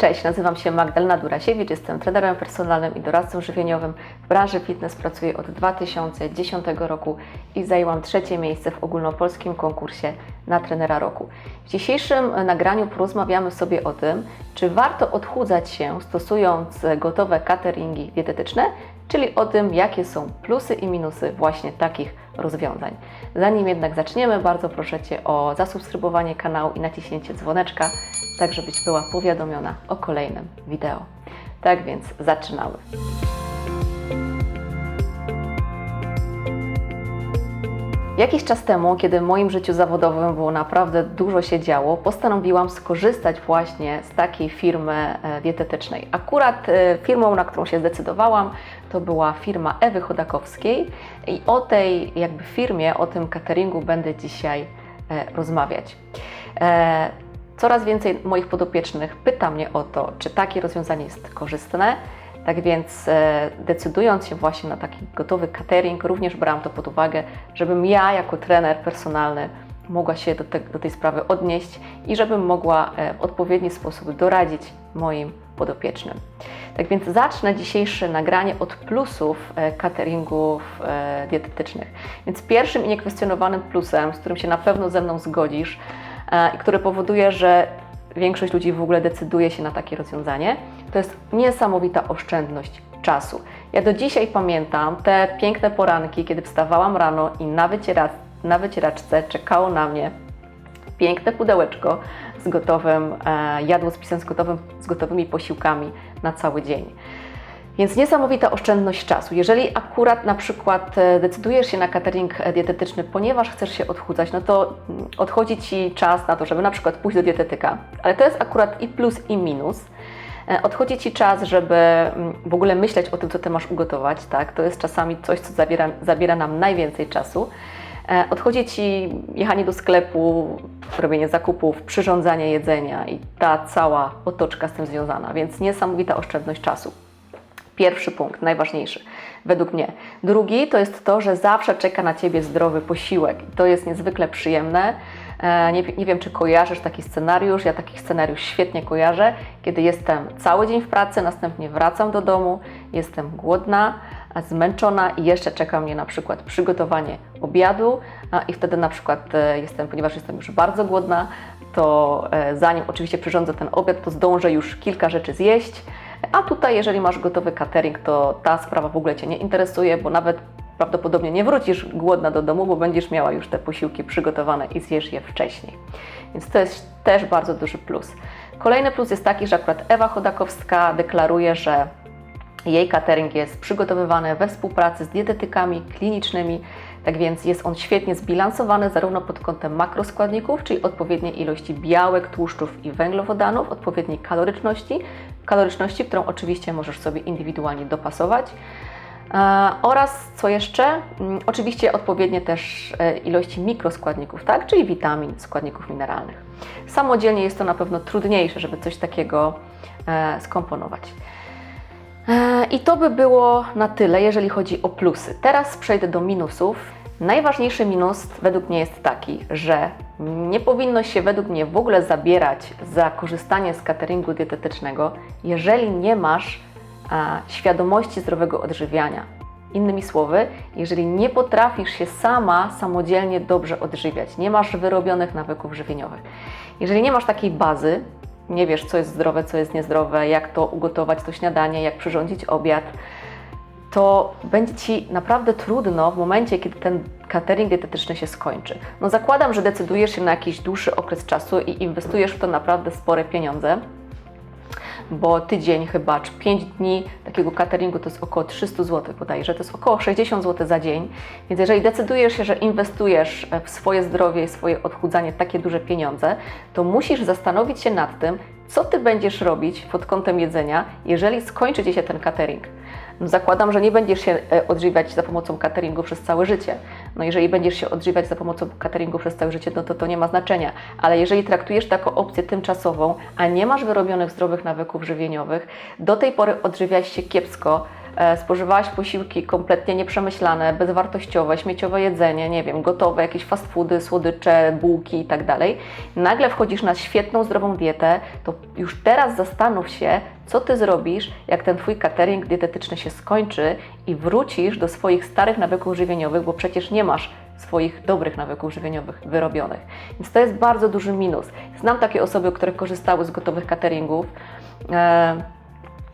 Cześć, nazywam się Magdalena Durasiewicz, jestem trenerem personalnym i doradcą żywieniowym. W branży fitness pracuję od 2010 roku i zajęłam trzecie miejsce w ogólnopolskim konkursie na trenera roku. W dzisiejszym nagraniu porozmawiamy sobie o tym, czy warto odchudzać się stosując gotowe cateringi dietetyczne, czyli o tym, jakie są plusy i minusy właśnie takich rozwiązań. Zanim jednak zaczniemy, bardzo proszę Cię o zasubskrybowanie kanału i naciśnięcie dzwoneczka, tak żebyś była powiadomiona o kolejnym wideo. Tak więc zaczynamy. Jakiś czas temu, kiedy w moim życiu zawodowym było naprawdę dużo się działo, postanowiłam skorzystać właśnie z takiej firmy e, dietetycznej. Akurat e, firmą, na którą się zdecydowałam, to była firma Ewy Chodakowskiej i o tej jakby firmie, o tym cateringu będę dzisiaj e, rozmawiać. Coraz więcej moich podopiecznych pyta mnie o to, czy takie rozwiązanie jest korzystne. Tak więc e, decydując się właśnie na taki gotowy catering, również brałam to pod uwagę, żebym ja jako trener personalny mogła się do, te, do tej sprawy odnieść i żebym mogła e, w odpowiedni sposób doradzić moim podopiecznym. Tak więc zacznę dzisiejsze nagranie od plusów e, cateringów dietetycznych. Więc pierwszym i niekwestionowanym plusem, z którym się na pewno ze mną zgodzisz i który powoduje, że większość ludzi w ogóle decyduje się na takie rozwiązanie, to jest niesamowita oszczędność czasu. Ja do dzisiaj pamiętam te piękne poranki, kiedy wstawałam rano i na, wycierac na wycieraczce czekało na mnie piękne pudełeczko z gotowym e, z, gotowym, z gotowymi posiłkami na cały dzień. Więc niesamowita oszczędność czasu. Jeżeli akurat na przykład e, decydujesz się na catering dietetyczny, ponieważ chcesz się odchudzać, no to mm, odchodzi Ci czas na to, żeby na przykład pójść do dietetyka. Ale to jest akurat i plus i minus. E, odchodzi Ci czas, żeby mm, w ogóle myśleć o tym, co Ty masz ugotować, tak? To jest czasami coś, co zabiera, zabiera nam najwięcej czasu. E, odchodzi Ci jechanie do sklepu, robienie zakupów, przyrządzanie jedzenia i ta cała otoczka z tym związana, więc niesamowita oszczędność czasu. Pierwszy punkt, najważniejszy według mnie. Drugi to jest to, że zawsze czeka na Ciebie zdrowy posiłek. To jest niezwykle przyjemne. E, nie, nie, wiem, czy kojarzysz taki scenariusz. Ja taki scenariusz świetnie kojarzę, kiedy jestem cały dzień w pracy, następnie wracam do domu, jestem głodna, zmęczona i jeszcze czeka mnie na przykład przygotowanie obiadu i wtedy na przykład e, jestem, ponieważ jestem już bardzo głodna, to e, zanim oczywiście przyrządzę ten obiad, to zdążę już kilka rzeczy zjeść, a tutaj jeżeli masz gotowy catering, to ta sprawa w ogóle Cię nie interesuje, bo nawet prawdopodobnie nie wrócisz głodna do domu, bo będziesz miała już te posiłki przygotowane i zjesz je wcześniej. Więc to jest też bardzo duży plus. Kolejny plus jest taki, że akurat Ewa Chodakowska deklaruje, że jej catering jest przygotowywany we współpracy z dietetykami klinicznymi, tak więc jest on świetnie zbilansowany zarówno pod kątem makroskładników, czyli odpowiedniej ilości białek, tłuszczów i węglowodanów, odpowiedniej kaloryczności, kaloryczności, którą oczywiście możesz sobie indywidualnie dopasować. E, oraz co jeszcze? Mm, oczywiście odpowiednie też e, ilości mikroskładników, tak? czyli witamin, składników mineralnych. Samodzielnie jest to na pewno trudniejsze, żeby coś takiego e, skomponować. I to by było na tyle, jeżeli chodzi o plusy. Teraz przejdę do minusów. Najważniejszy minus według mnie jest taki, że nie powinno się według mnie w ogóle zabierać za korzystanie z cateringu dietetycznego, jeżeli nie masz a, świadomości zdrowego odżywiania. Innymi słowy, jeżeli nie potrafisz się sama samodzielnie dobrze odżywiać, nie masz wyrobionych nawyków żywieniowych, jeżeli nie masz takiej bazy, nie wiesz, co jest zdrowe, co jest niezdrowe, jak to ugotować to śniadanie, jak przyrządzić obiad, to będzie Ci naprawdę trudno w momencie, kiedy ten catering dietetyczny się skończy. No zakładam, że decydujesz się na jakiś dłuższy okres czasu i inwestujesz w to naprawdę spore pieniądze, bo tydzień chyba, czy 5 dni takiego cateringu to jest około 300 zł bodajże, to jest około 60 zł za dzień, więc jeżeli decydujesz się, że inwestujesz w swoje zdrowie i swoje odchudzanie takie duże pieniądze, to musisz zastanowić się nad tym, co Ty będziesz robić pod kątem jedzenia, jeżeli skończy Ci się ten catering. Zakładam, że nie będziesz się e, odżywiać za pomocą cateringu przez całe życie. No jeżeli będziesz się odżywiać za pomocą cateringu przez całe życie, no to to nie ma znaczenia. Ale jeżeli traktujesz to jako opcję tymczasową, a nie masz wyrobionych zdrowych nawyków żywieniowych, do tej pory odżywiałeś się kiepsko, spożywałaś posiłki kompletnie nieprzemyślane, bezwartościowe, śmieciowe jedzenie, nie wiem, gotowe, jakieś fast foody, słodycze, bułki i tak nagle wchodzisz na świetną, zdrową dietę, to już teraz zastanów się, co ty zrobisz, jak ten twój catering dietetyczny się skończy i wrócisz do swoich starych nawyków żywieniowych, bo przecież nie masz swoich dobrych nawyków żywieniowych wyrobionych. Więc to jest bardzo duży minus. Znam takie osoby, które korzystały z gotowych cateringów. E,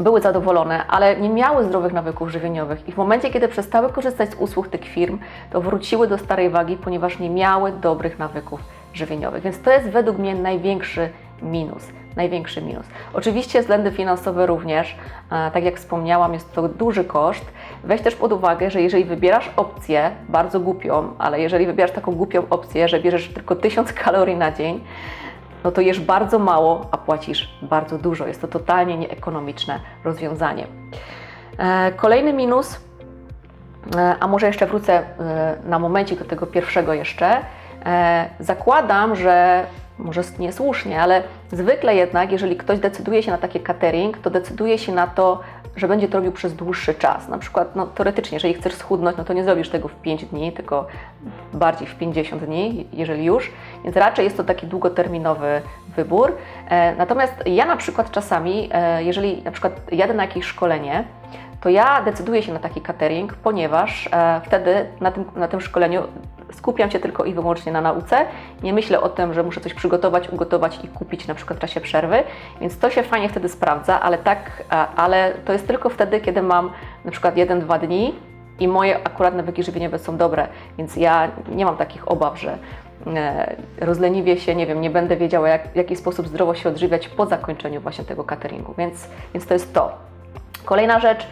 były zadowolone, ale nie miały zdrowych nawyków żywieniowych i w momencie, kiedy przestały korzystać z usług tych firm, to wróciły do starej wagi, ponieważ nie miały dobrych nawyków żywieniowych. Więc to jest według mnie największy minus. Największy minus. Oczywiście względy finansowe również, e, tak jak wspomniałam, jest to duży koszt. Weź też pod uwagę, że jeżeli wybierasz opcję, bardzo głupią, ale jeżeli wybierasz taką głupią opcję, że bierzesz tylko 1000 kalorii na dzień, no to jesz bardzo mało, a płacisz bardzo dużo. Jest to totalnie nieekonomiczne rozwiązanie. E, Kolejny minus, e, a może jeszcze wrócę e, na momencie do tego pierwszego jeszcze. Zakładam, że może niesłusznie, ale zwykle jednak, jeżeli ktoś decyduje się na taki catering, to decyduje się na to, że będzie to robił przez dłuższy czas. Na przykład, no, teoretycznie, jeżeli chcesz schudnąć, no to nie zrobisz tego w 5 dni, tylko bardziej w 50 dni, jeżeli już. Więc raczej jest to taki długoterminowy wybór. E, natomiast ja na przykład czasami, e, jeżeli na przykład jadę na jakieś szkolenie, to ja decyduję się na taki catering, ponieważ e, wtedy na tym, na tym szkoleniu skupiam się tylko i wyłącznie na nauce. Nie myślę o tym, że muszę coś przygotować, ugotować i kupić na przykład w czasie przerwy, więc to się fajnie wtedy sprawdza, ale tak, ale to jest tylko wtedy, kiedy mam na przykład 1-2 dni i moje akurat nawyki żywieniowe są dobre, więc ja nie mam takich obaw, że e, rozleniwię się, nie wiem, nie będę wiedziała, jak, w jaki sposób zdrowo się odżywiać po zakończeniu właśnie tego cateringu, więc, więc to jest to. Kolejna rzecz,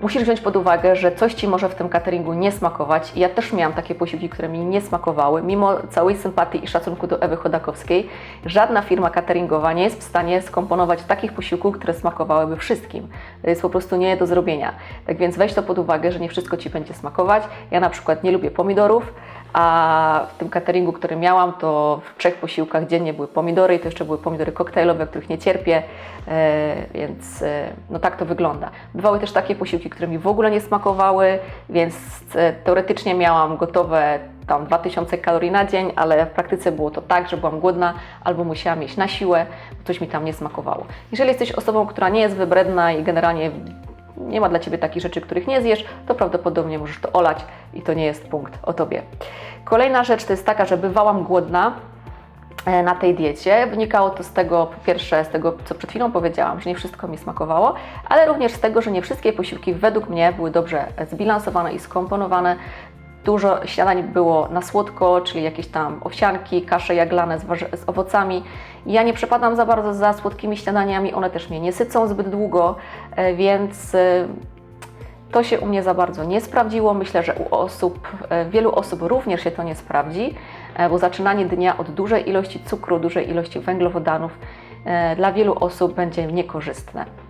musisz wziąć pod uwagę, że coś Ci może w tym cateringu nie smakować. Ja też miałam takie posiłki, które mi nie smakowały. Mimo całej sympatii i szacunku do Ewy Chodakowskiej, żadna firma cateringowa nie jest w stanie skomponować takich posiłków, które smakowałyby wszystkim. To jest po prostu nie do zrobienia. Tak więc weź to pod uwagę, że nie wszystko Ci będzie smakować. Ja na przykład nie lubię pomidorów, a w tym cateringu, który miałam, to w trzech posiłkach dziennie były pomidory i to jeszcze były pomidory koktajlowe, których nie cierpię, e, więc e, no tak to wygląda. Bywały też takie posiłki, które mi w ogóle nie smakowały, więc e, teoretycznie miałam gotowe tam 2000 kalorii na dzień, ale w praktyce było to tak, że byłam głodna albo musiałam jeść na siłę, bo coś mi tam nie smakowało. Jeżeli jesteś osobą, która nie jest wybredna i generalnie nie ma dla Ciebie takich rzeczy, których nie zjesz, to prawdopodobnie możesz to olać i to nie jest punkt o Tobie. Kolejna rzecz to jest taka, że bywałam głodna e, na tej diecie. Wynikało to z tego, po pierwsze, z tego, co przed chwilą powiedziałam, że nie wszystko mi smakowało, ale również z tego, że nie wszystkie posiłki według mnie były dobrze zbilansowane i skomponowane. Dużo śniadań było na słodko, czyli jakieś tam owsianki, kasze jaglane z, z owocami. Ja nie przepadam za bardzo za słodkimi śniadaniami, one też mnie nie sycą zbyt długo, e, więc e, to się u mnie za bardzo nie sprawdziło. Myślę, że u osób, e, wielu osób również się to nie sprawdzi, bo zaczynanie dnia od dużej ilości cukru, dużej ilości węglowodanów dla wielu osób będzie niekorzystne.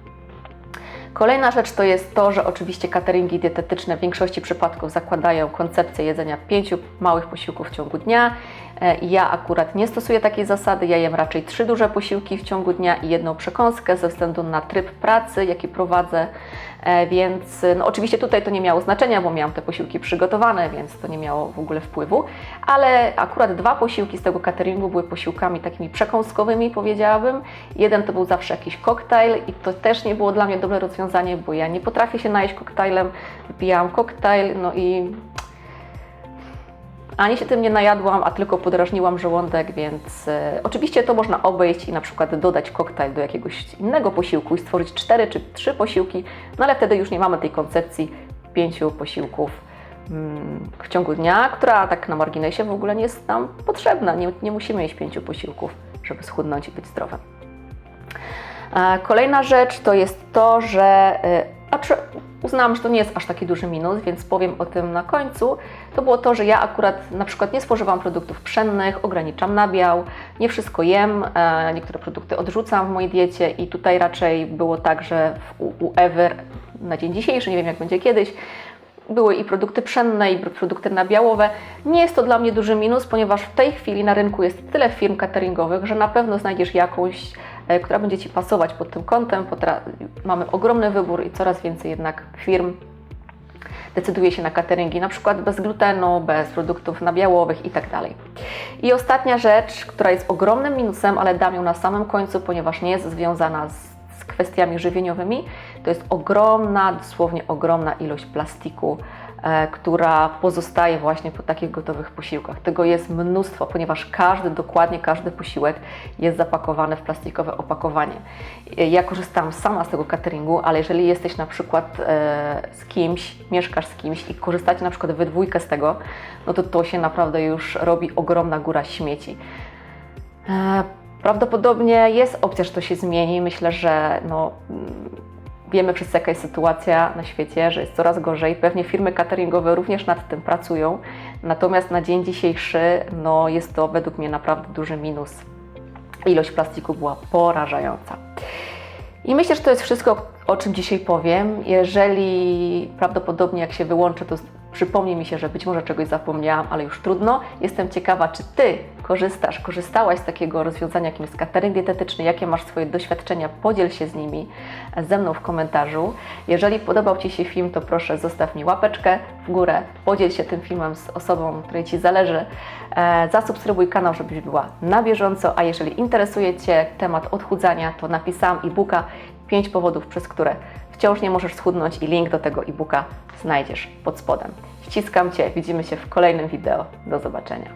Kolejna rzecz to jest to, że oczywiście cateringi dietetyczne w większości przypadków zakładają koncepcję jedzenia pięciu małych posiłków w ciągu dnia. E, Ja akurat nie stosuję takiej zasady, ja jem raczej trzy duże posiłki w ciągu dnia i jedną przekąskę ze względu na tryb pracy, jaki prowadzę. E, Więc no oczywiście tutaj to nie miało znaczenia, bo miałam te posiłki przygotowane, więc to nie miało w ogóle wpływu. Ale akurat dwa posiłki z tego cateringu były posiłkami takimi przekąskowymi, powiedziałabym. Jeden to był zawsze jakiś koktajl i to też nie było dla mnie dobre rozwiązanie, bo ja nie potrafię się najeść koktajlem. Wypijałam koktajl, no i ani się tym nie najadłam, a tylko podrażniłam żołądek, więc e, oczywiście to można obejść i na przykład dodać koktajl do jakiegoś innego posiłku i stworzyć cztery czy trzy posiłki, no ale wtedy już nie mamy tej koncepcji pięciu posiłków mm, w ciągu dnia, która tak na marginesie w ogóle nie jest nam potrzebna. Nie, nie musimy jeść pięciu posiłków, żeby schudnąć i być zdrowym. E, Kolejna rzecz to jest to, że przy, uznałam, że to nie jest aż taki duży minus, więc powiem o tym na końcu. To było to, że ja akurat na przykład nie spożywam produktów pszennych, ograniczam nabiał, nie wszystko jem, e, niektóre produkty odrzucam w mojej diecie i tutaj raczej było tak, że u, u Ewy na dzień dzisiejszy, nie wiem jak będzie kiedyś, były i produkty pszenne, i produkty nabiałowe. Nie jest to dla mnie duży minus, ponieważ w tej chwili na rynku jest tyle firm cateringowych, że na pewno znajdziesz jakąś która będzie Ci pasować pod tym kątem. Mamy ogromny wybór i coraz więcej jednak firm decyduje się na cateringi, na przykład bez glutenu, bez produktów nabiałowych i tak. I ostatnia rzecz, która jest ogromnym minusem, ale dam ją na samym końcu, ponieważ nie jest związana z, kwestiami żywieniowymi, to jest ogromna, dosłownie ogromna ilość plastiku, e, która pozostaje właśnie po takich gotowych posiłkach. Tego jest mnóstwo, ponieważ każdy, dokładnie każdy posiłek jest zapakowany w plastikowe opakowanie. E, Ja korzystam sama z tego cateringu, ale jeżeli jesteś na przykład e, z kimś, mieszkasz z kimś i korzystacie na przykład we dwójkę z tego, no to to się naprawdę już robi ogromna góra śmieci. E, Prawdopodobnie jest opcja, że to się zmieni. Myślę, że no, wiemy wszyscy, jaka jest sytuacja na świecie, że jest coraz gorzej. Pewnie firmy cateringowe również nad tym pracują. Natomiast na dzień dzisiejszy no, jest to według mnie naprawdę duży minus. Ilość plastiku była porażająca. I myślę, że to jest wszystko, o czym dzisiaj powiem. Jeżeli prawdopodobnie jak się wyłączę, to przypomni mi się, że być może czegoś zapomniałam, ale już trudno. Jestem ciekawa, czy Ty korzystasz, korzystałaś z takiego rozwiązania, jakim jest catering dietetyczny, jakie masz swoje doświadczenia, podziel się z nimi ze mną w komentarzu. Jeżeli podobał Ci się film, to proszę zostaw mi łapeczkę w górę, podziel się tym filmem z osobą, której Ci zależy, e, zasubskrybuj kanał, żebyś była na bieżąco, a jeżeli interesuje Cię temat odchudzania, to napisałam e-booka 5 powodów, przez które wciąż nie możesz schudnąć i link do tego e-booka znajdziesz pod spodem. Ściskam Cię, widzimy się w kolejnym wideo. Do zobaczenia.